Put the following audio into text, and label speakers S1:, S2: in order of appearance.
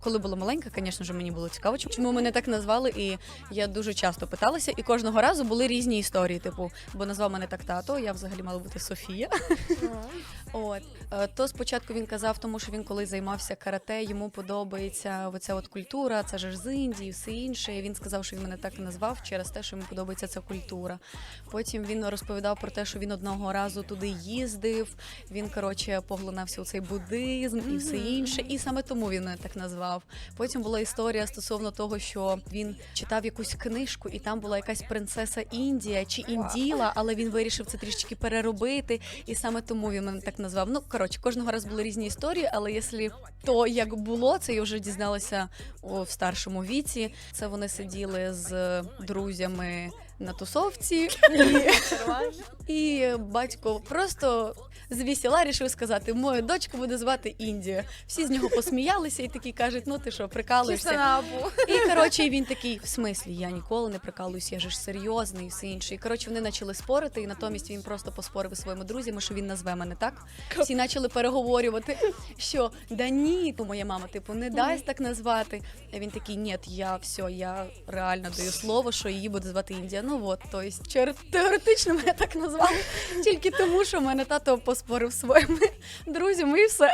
S1: Коли була маленька, звісно ж, мені було цікаво, чому мене так назвали, і я дуже часто питалася, і кожного разу були різні історії. Типу, бо назвав мене так тато, я взагалі мала бути Софія. От Е, то спочатку він казав, тому що він коли займався карате, йому подобається оця от культура, це ж з Індії, все інше. І він сказав, що він мене так назвав через те, що йому подобається ця культура. Потім він розповідав про те, що він одного разу туди їздив. Він коротше поглинався у цей буддизм і все інше. І саме тому він мене так назвав. Потім була історія стосовно того, що він читав якусь книжку, і там була якась принцеса Індія чи інділа, але він вирішив це трішечки переробити, і саме тому він мене так назвав. Ну коротше, кожного разу були різні історії, але якщо то як було, це я вже дізналася в старшому віці. Це вони сиділи з друзями на тусовці, і, і батько просто з весіла рішив сказати: мою дочку буде звати Індія. Всі з нього посміялися і такі кажуть: ну ти що, прикалуєшся? І коротше він такий, в смислі, я ніколи не прикалуюсь, я же ж серйозний і все інше. І коротше вони почали спорити, і натомість він просто поспорив із своїми друзями, що він назве мене так. Всі почали переговорювати, що да ні, то моя мама, типу, не дасть так назвати. А він такий, ні, я все, я реально даю слово, що її буде звати Індія. Ну от, то есть, теоретично мене так назвали, тільки тому, що мене тато поспорив своїми друзями, і все.